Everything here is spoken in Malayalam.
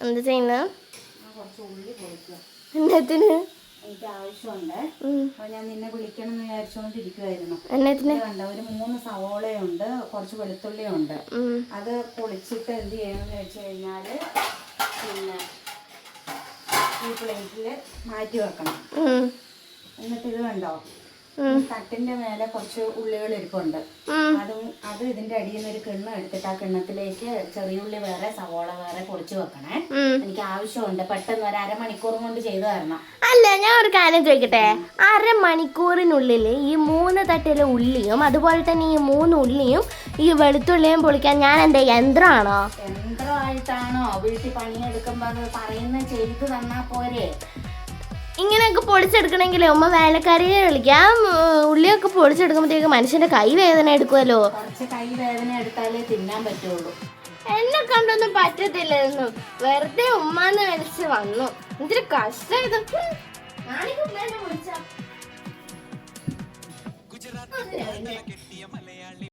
എന്ത് ചെയ്യുന്നത് എന്നത്തിന് എനിക്ക് ആവശ്യമുണ്ട്. ഉം. അപ്പൊ ഞാൻ നിന്നെ വിളിക്കണം എന്ന് വിചാരിച്ചുകൊണ്ടിരിക്കുവായിരുന്നു കണ്ട ഒരു മൂന്ന് സവോളയുണ്ട് കുറച്ച് വെളുത്തുള്ളിയുണ്ട്. അത് പൊളിച്ചിട്ട് എന്ത് ചെയ്യണമെന്ന് വെച്ച് കഴിഞ്ഞാൽ പിന്നെ ഈ പ്ലേറ്റിൽ മാറ്റി വെക്കണം. എന്നിട്ട് ഇത് കണ്ടോ തട്ടിന്റെ മേലെ കുറച്ച് ഉള്ളികൾ ഇരിപ്പുണ്ട്. അതും അത് ഇതിന്റെ അടിയിൽ നിന്ന് ഒരു കിണ്ണം എടുത്തിട്ട് ആ കിണ്ണത്തിലേക്ക് ചെറിയുള്ളി വേറെ സവോള വേറെ പൊളിച്ചു വെക്കണേ. എനിക്ക് ആവശ്യമുണ്ട്. പെട്ടെന്ന് ഒരു അരമണിക്കൂർ കൊണ്ട് ചെയ്തു തരണം. അല്ല ഞാൻ ഒരു കാര്യം ചോദിക്കട്ടെ? അരമണിക്കൂറിനുള്ളിൽ ഈ മൂന്ന് തട്ടിലെ ഉള്ളിയും അതുപോലെ തന്നെ ഈ മൂന്ന് ഉള്ളിയും ഈ വെളുത്തുള്ളിയും പൊളിക്കാൻ ഞാൻ എന്താ യന്ത്രമാണോ? യന്ത്രമായിട്ടാണോ? വീട്ടിൽ പണിയെടുക്കുമ്പോ അത് പറയുന്ന ചെയ്തു തന്നാ പോരെ. ഇങ്ങനെയൊക്കെ പൊളിച്ചെടുക്കണമെങ്കിൽ ഉമ്മ വേലക്കാരിയെ വിളിക്കാം. ഉള്ളിയൊക്കെ പൊളിച്ചെടുക്കുമ്പോഴത്തേക്ക് മനുഷ്യന്റെ കൈ വേദന എടുക്കുമല്ലോ കൈ വേദന എടുത്താലേ തിന്നാൻ പറ്റുള്ളൂ. എന്നെ കണ്ടൊന്നും പറ്റത്തില്ലായിരുന്നു വെറുതെ ഉമ്മാന്ന് വിളിച്ച് വന്നു. എന്തൊരു കഷ്ടം ഇത്. ഹും.